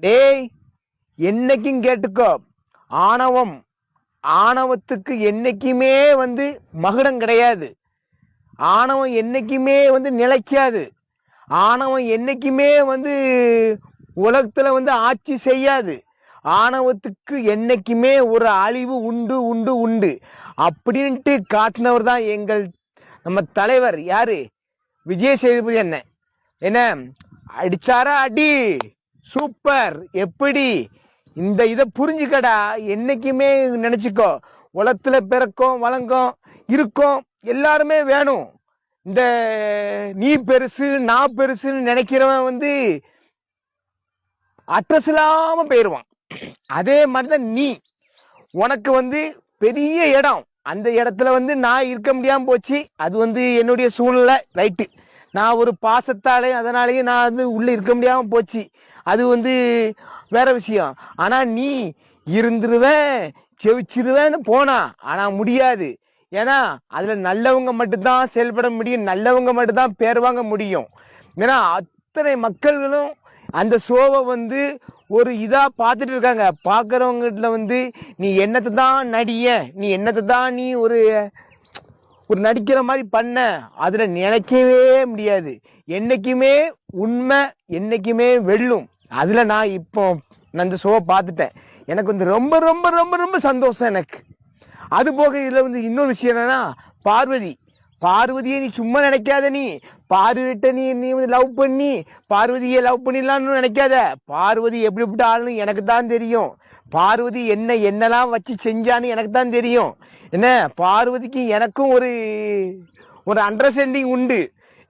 டேய் என்னைக்கும் கேட்டுக்கோ. ஆணவம் ஆணவத்துக்கு என்னைக்குமே வந்து மகுடம் கிடையாது. ஆணவம் என்னைக்குமே வந்து நிலைக்காது. ஆணவம் என்னைக்குமே வந்து உலகத்தில் வந்து ஆட்சி செய்யாது. ஆணவத்துக்கு என்னைக்குமே ஒரு அழிவு உண்டு உண்டு உண்டு. அப்படின்ட்டு காட்டினவர் தான் எங்கள் நம்ம தலைவர். யாரு? விஜய் சேதுபதி என்ன என்ன? அடிச்சாரா அடி? சூப்பர். எப்படி? இந்த இதை புரிஞ்சுக்கடா. என்னைக்குமே நினச்சிக்கோ. உலத்தில் பிறக்கும் வழங்கும் இருக்கும் எல்லாருமே வேணும். இந்த நீ பெருசு நான் பெருசுன்னு நினைக்கிறவன் வந்து அட்ரஸ் இல்லாம போயிடுவான் அதே மாதிரிதான் நீ. உனக்கு வந்து பெரிய இடம். அந்த இடத்துல வந்து நான் இருக்க முடியாமல் போச்சு. அது வந்து என்னுடைய சூழ்நிலை. ரைட்டு. நான் ஒரு பாசத்தாலே அதனாலேயே நான் வந்து உள்ளே இருக்க முடியாமல் போச்சு. அது வந்து வேற விஷயம். ஆனால் நீ இருந்துருவேன் செவிச்சிருவேன்னு போனா ஆனால் முடியாது. ஏன்னா அதில் நல்லவங்க மட்டும்தான் செயல்பட முடியும் நல்லவங்க மட்டும்தான் பேர் வாங்க முடியும். ஏன்னா அத்தனை மக்கள்களும் அந்த ஷோவை வந்து ஒரு இதாக பார்த்துட்டு இருக்காங்க. பார்க்குறவங்ககிட்ட வந்து நீ என்னத்தை தான் நடிய நீ என்னத்தை தான் நீ ஒரு ஒரு நடிக்கிற மாதிரி பண்ண அதுல நினைக்கவே முடியாது. என்னைக்குமே உண்மை என்னைக்குமே வெல்லும். அதுல நான் இப்போ நான் இந்த ஷோவை பார்த்துட்டேன். எனக்கு வந்து ரொம்ப ரொம்ப ரொம்ப ரொம்ப சந்தோஷம் எனக்கு. அது போக இதில் வந்து இன்னொரு விஷயம் என்னன்னா பார்வதி. பார்வதியை நீ சும்மா நினைக்காத நீ. பார்வதிட்ட நீ நீ வந்து லவ் பண்ணி பார்வதியை லவ் பண்ணிடலாம்னு நினைக்காத. பார்வதி எப்படி எப்படி ஆளுன்னு எனக்கு தான் தெரியும். பார்வதி என்ன என்னெல்லாம் வச்சு செஞ்சான்னு எனக்கு தான் தெரியும். என்ன பார்வதிக்கு எனக்கும் ஒரு ஒரு அண்டர்ஸ்டாண்டிங் உண்டு.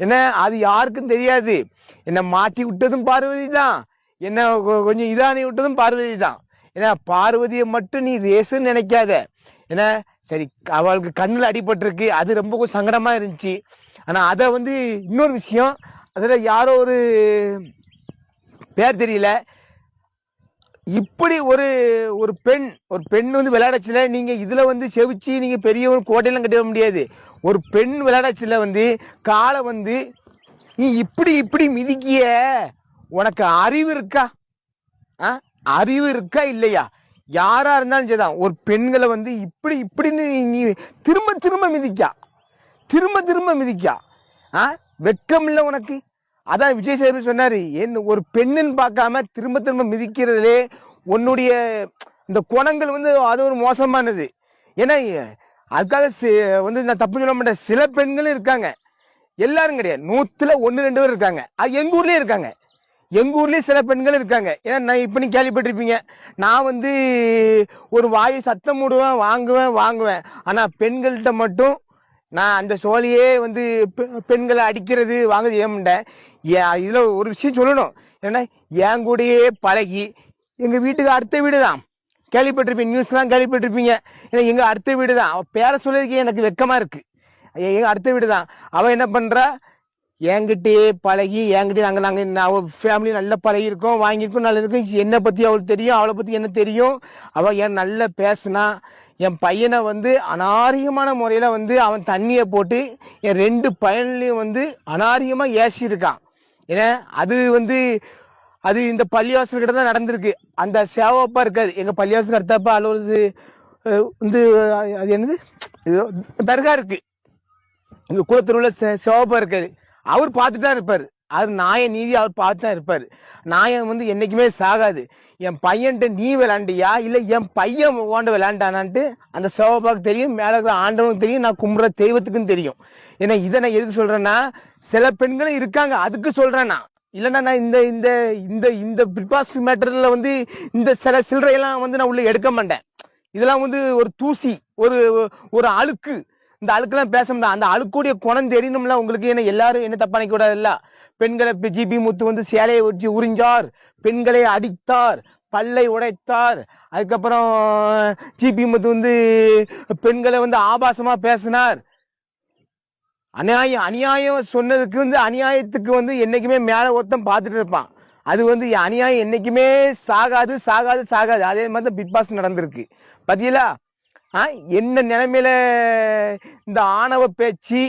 என்ன அது யாருக்கும் தெரியாது. என்னை மாட்டி விட்டதும் பார்வதி தான் என்ன கொஞ்சம் இதானி விட்டதும் பார்வதி தான் ஏன்னா பார்வதியை மட்டும் நீ ரேஸுன்னு நினைக்காத. என்ன சரி அவளுக்கு கண்ணில் அடிபட்டிருக்கு. அது ரொம்ப கொஞ்சம் சங்கடமாக இருந்துச்சு. ஆனால் அதை வந்து இன்னொரு விஷயம். அதில் யாரோ ஒரு பேர் தெரியல. இப்படி ஒரு ஒரு பெண் ஒரு பெண் வந்து விளையாடச்சில நீங்கள் இதில் வந்து செவிச்சு நீங்கள் பெரிய ஒரு கோட்டையெல்லாம் கட்டிட முடியாது. ஒரு பெண் விளையாடச்சில வந்து காலை வந்து நீ இப்படி இப்படி மிதிக்கிய. உனக்கு அறிவு இருக்கா? ஆ? அறிவு இருக்கா இல்லையா? யாரா இருந்தாலும் சரிதான். ஒரு பெண்களை வந்து இப்படி இப்படின்னு நீ திரும்ப திரும்ப மிதிக்கா. திரும்ப திரும்ப மிதிக்கா. ஆ? வெட்கம் இல்லை உனக்கு? அதான் விஜய் சேதுபதி சொன்னார் என்ன ஒரு பெண்ணுன்னு பார்க்காம திரும்ப திரும்ப மிதிக்கிறதுலே உன்னுடைய இந்த குணங்கள் வந்து அது ஒரு மோசமானது. ஏன்னா அதுக்காக சி- வந்து நான் தப்பு சொல்ல மாட்டேன். சில பெண்களும் இருக்காங்க. எல்லாரும் கிடையாது. நூற்றுல ஒன்று ரெண்டு பேர் இருக்காங்க. அது எங்கள் ஊர்லேயே இருக்காங்க. எங்கள் ஊர்லேயும் சில பெண்கள் இருக்காங்க. ஏன்னா நான் இப்ப நீ கேள்விப்பட்டிருப்பீங்க. நான் வந்து ஒரு வாயை சத்தம் மூடுவேன் வாங்குவேன் வாங்குவேன். ஆனால் பெண்கள்கிட்ட மட்டும் நான் அந்த சோழியே வந்து பெ- பெண்களை அடிக்கிறது வாங்குறது ஏமாட்டேன் ஏ இதில் ஒரு விஷயம் சொல்லணும். ஏன்னா என் கூடயே பழகி எங்கள் வீட்டுக்கு அடுத்த வீடு தான் கேள்விப்பட்டிருப்பீங்க நியூஸ்லாம் கேள்விப்பட்டிருப்பீங்க. ஏன்னா எங்கள் அடுத்த வீடு தான் அவள் பேரை சொல்லியிருக்கேன் எனக்கு வெக்கமாக இருக்குது எங்கள் அடுத்த வீடு தான் அவள் என்ன பண்ணுறா என்கிட்டயே பழகி என்கிட்ட நாங்கள் நாங்கள் அவள் ஃபேமிலி நல்லா பழகி இருக்கோம் வாங்கியிருக்கோம் நல்லா இருக்கும். என்னை பற்றி அவளுக்கு தெரியும் அவளை பற்றி என்ன தெரியும்? அவள் என் நல்லா பேசினா என் பையனை வந்து அனாரியமான முறையில் வந்து அவன் தண்ணியை போட்டு என் ரெண்டு பையன்லையும் வந்து அனாரியமாக ஏசி இருக்கான் ஏன்னா அது வந்து அது இந்த பள்ளிவாசல் கிட்ட தான் நடந்திருக்கு. அந்த சேவப்பா இருக்காது எங்கள் பள்ளிவாசல் அடுத்தப்ப அலுவலது வந்து அது என்னது? தர்கா தர்கா இருக்கு. இங்க உள்ள சேவப்பா இருக்காரு. அவர் பார்த்துட்டு தான் இருப்பார். அது நாய நீதி அவர் பார்த்து தான் இருப்பார். நாயன் வந்து என்றைக்குமே சாகாது. என் பையன்ட்டு நீ விளாண்டியா இல்லை என் பையன் ஓண்ட விளாண்டானான்ட்டு அந்த சோபாக்கு தெரியும் மேலே இருக்கிற ஆண்டவனுக்கு தெரியும் நான் கும்புற தெய்வத்துக்கும் தெரியும். ஏன்னா இதை நான் எதுக்கு சொல்கிறேன்னா சில பெண்களும் இருக்காங்க அதுக்கு சொல்கிறேன் நான். இல்லைன்னா நான் இந்த இந்த இந்த இந்த பிக் மேட்டரில் வந்து இந்த சில சில்லறையெல்லாம் வந்து நான் உள்ளே எடுக்க மாட்டேன். இதெல்லாம் வந்து ஒரு தூசி ஒரு ஒரு அழுக்கு. இந்த அழுக்கெல்லாம் பேச முடியாது அந்த அழுக்குடைய குணம் தெரியணும்ல. உங்களுக்கு என்ன எல்லாரும் என்ன தப்பா நினைக்க கூடாதுல்ல? பெண்களை ஜிபி முத்து வந்து சேலையை உரிச்சு உறிஞ்சார். பெண்களை அடித்தார். பல்லை உடைத்தார். அதுக்கப்புறம் ஜிபி முத்து வந்து பெண்களை வந்து ஆபாசமா பேசினார். அநியாயம் அநியாயம் சொன்னதுக்கு வந்து அநியாயத்துக்கு வந்து என்னைக்குமே மேலே ஒருத்தன் பார்த்துட்டு இருப்பான். அது வந்து அநியாயம் என்னைக்குமே சாகாது சாகாது சாகாது. அதே மாதிரி தான் பிக் பாஸ் நடந்திருக்கு. பாத்தீங்களா? என்ன நிலைமையில இந்த ஆணவ பேச்சு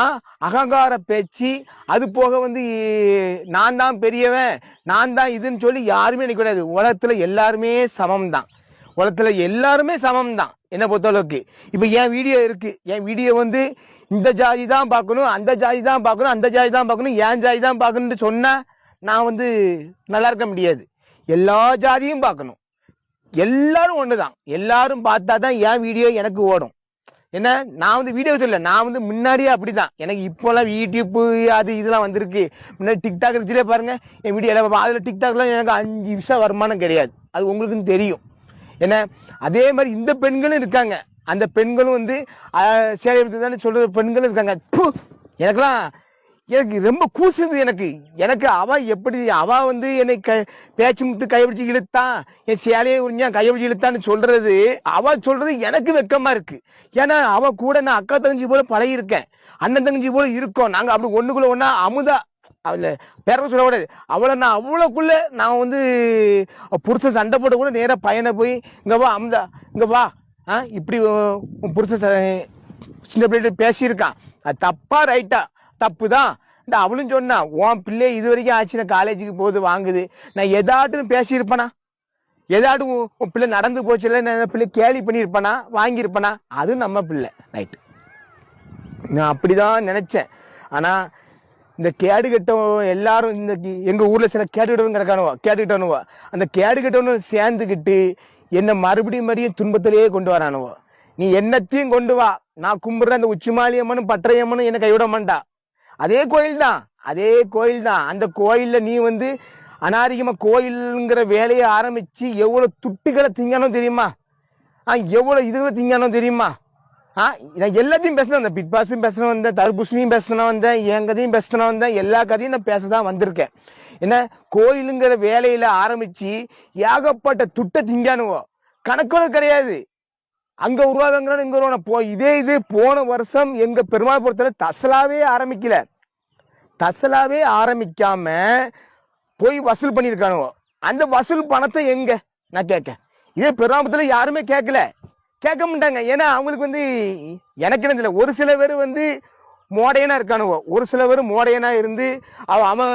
ஆ அகங்கார பேச்சு அது போக வந்து நான் தான் பெரியவன் நான் தான் இதுன்னு சொல்லி யாருமே நினைக்க கூடாது உலகத்துல எல்லாருமே சமம் தான் உலகத்துல எல்லாருமே சமம் தான் என்ன பொறுத்தளவுக்கு. இப்போ என் வீடியோ இருக்கு. என் வீடியோ வந்து இந்த ஜாதி தான் பார்க்கணும் அந்த ஜாதி தான் பார்க்கணும் அந்த ஜாதி தான் பார்க்கணும் என் ஜாதி தான் பார்க்கணும்னு சொன்னால் நான் வந்து நல்லா இருக்க முடியாது. எல்லா ஜாதியும் பார்க்கணும். எல்லாரும் ஒன்று தான் எல்லாரும் பார்த்தா தான் என் வீடியோ எனக்கு ஓடும். என்ன? நான் வந்து வீடியோ இல்லை நான் வந்து முன்னாடியே அப்படி தான் எனக்கு இப்போலாம் யூடியூப்பு அது இதெல்லாம் வந்திருக்கு. முன்னாடி டிக்டாக் இருந்துச்சுலே பாருங்கள் என் வீடியோ எல்லாம் அதில் டிக்டாக்லாம் எனக்கு அஞ்சு விஷயம் வருமானம் கிடையாது. அது உங்களுக்கும் தெரியும். என்ன? அதே மாதிரி இந்த பெண்களும் இருக்காங்க. அந்த பெண்களும் வந்து அஹ், சேலை தானே சொல்கிற பெண்களும் இருக்காங்க. எனக்கெல்லாம் எனக்கு ரொம்ப கூசுது எனக்கு. எனக்கு அவ எப்படி அவ வந்து என்னை க பேச்சு முத்து கைப்பிடிச்சு இழுத்தான் என் சேலையை உறிஞ்சா கைப்பிடிச்சு இழுத்தான்னு சொல்றது அவ சொல்றது எனக்கு வெக்கமா இருக்கு. ஏன்னா அவ கூட நான் அக்கா தங்கச்சி போல பழகியிருக்கேன். அண்ணன் தங்கச்சி போல இருக்கோம். நாங்க அப்படி ஒண்ணுக்குள்ள ஒன்றா அமுதா அவள பேர சொல்லக்கூடாது அவளை நான் அவ்வளோக்குள்ள நான் வந்து புருஷன் சண்டை போட்டு கூட நேராக பையனை போய் இங்கே வா அமுதா இங்கே வா. ஆ இப்படி உன் புருஷன் ச- சின்ன பிள்ளைகிட்ட பேசியிருக்கான். அது தப்பா ரைட்டா தப்பு தான் இந்த அவளும் சொன்னா உன் பிள்ளை இது வரைக்கும் ஆச்சு நான் காலேஜுக்கு போகுது வாங்குது. நான் எதாட்டும் பேசியிருப்பேனா? எதாட்டும் உன் பிள்ளை நடந்து போச்சுல நான் பிள்ளை கேலி பண்ணியிருப்பேனா? வாங்கியிருப்பேனா? அது நம்ம பிள்ளை. ரைட்டு நான் அப்படிதான் நினைச்சேன். ஆனா இந்த கேடு கெட்டவன் எல்லாரும் இந்த எங்க ஊர்ல சில கேடு கெட்டவன் கிடக்கானுவா? கேடு கெட்டவனுவோ? அந்த கேடு கெட்டவனும் சேர்ந்துக்கிட்டு என்ன மறுபடியும் மறுபடியும் துன்பத்திலேயே கொண்டு வரானுவோ? நீ என்னத்தையும் கொண்டு வா. நான் கும்பிடுற அந்த உச்சிமாலியம்மனும் பற்றையம்மனும் என்ன கைவிட மாட்டா. அதே கோயில் தான் அதே கோயில் தான் அந்த கோயிலில் நீ வந்து அநாரிகமாக கோயிலுங்கிற வேலையை ஆரம்பித்து எவ்வளோ துட்டுகளை திங்கணும் தெரியுமா? ஆ எவ்வளோ இதுகளை திங்கணும் தெரியுமா? ஆ நான் எல்லாத்தையும் பேசினேன். வந்தேன் பிக் பாஸும் வந்தேன். தர்பூசணியும் பேசினா வந்தேன். என் கதையும் பேசினா வந்தேன். எல்லா கதையும் நான் பேச தான் வந்திருக்கேன். என்ன கோயிலுங்கிற வேலையில் ஆரம்பித்து ஏகப்பட்ட துட்டை திங்கானுவோம் கணக்கோட கிடையாது. அங்க உருவாதங்கிறோம் இங்க உருவான போ இதே இது போன வருஷம் எங்க பெருமாள்புரத்துல தசலாவே ஆரம்பிக்கல. தசலாவே ஆரம்பிக்காம போய் வசூல் பண்ணியிருக்கானுவோ. அந்த வசூல் பணத்தை எங்க? நான் கேட்க இதே பெருமாபுரத்துல யாருமே கேட்கல. கேட்க மாட்டாங்க. ஏன்னா அவங்களுக்கு வந்து எனக்கு என்ன தெரியல. ஒரு சில பேர் வந்து மோடையனா இருக்கானுவோ. ஒரு சில பேர் மோடையனா இருந்து அவன்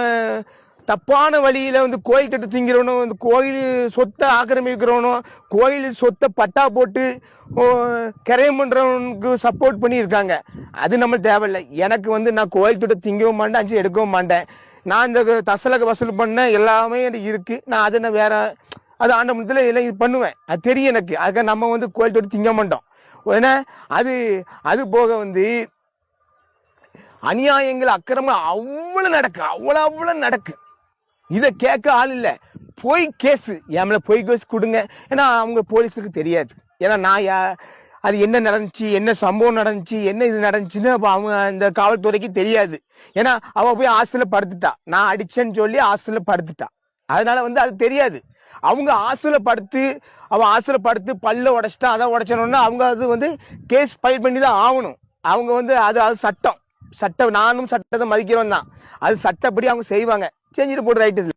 தப்பான வழியில் வந்து கோயில் கட்டு திங்கிறவனும் வந்து கோயில் சொத்தை ஆக்கிரமிக்கிறவனும் கோயில் சொத்தை பட்டா போட்டு ஓ, பண்ணுறவனுக்கு சப்போர்ட் பண்ணி இருக்காங்க அது நம்ம தேவையில்லை. எனக்கு வந்து நான் கோயில் தொட்ட திங்கவும் மாட்டேன் அஞ்சு எடுக்கவும் மாட்டேன். நான் இந்த தசலக வசூல் பண்ண எல்லாமே எனக்கு இருக்குது நான் அதை நான் வேற அது ஆண்டமனத்தில் எல்லாம் இது பண்ணுவேன். அது தெரியும் எனக்கு. அதுக்காக நம்ம வந்து கோயில் தொட்டு திங்க மாட்டோம். ஏன்னா அது அது போக வந்து அநியாயங்கள் அக்கிரமம் அவ்வளோ நடக்கு. அவ்வளோ அவ்வளோ நடக்கு. இதை கேட்க ஆள் இல்லை. பொய் கேஸு என் மேலே பொய் கேஸ் கொடுங்க. ஏன்னா அவங்க போலீஸுக்கு தெரியாது. ஏன்னா நான் யா- அது என்ன நடந்துச்சு என்ன சம்பவம் நடந்துச்சு என்ன இது நடந்துச்சுன்னு அப்போ அவங்க இந்த காவல்துறைக்கு தெரியாது. ஏன்னா அவள் போய் ஹாஸ்டலில் படுத்துட்டா. நான் அடிச்சேன்னு சொல்லி ஹாஸ்டலில் படுத்துட்டா. அதனால வந்து அது தெரியாது. அவங்க ஹாஸ்டலில் படுத்து அவன் ஹாஸ்டல்ல படுத்து பல்ல உடைச்சிட்டா அதை உடைச்சனோன்னா அவங்க அது வந்து கேஸ் ஃபைல் பண்ணி தான் ஆகணும். அவங்க வந்து அது அது சட்டம். சட்டம் நானும் சட்டத்தை மதிக்கிறோம் தான் அது சட்டப்படி அவங்க செய்வாங்க. செஞ்சுட்டு போட்டு ரைட்டு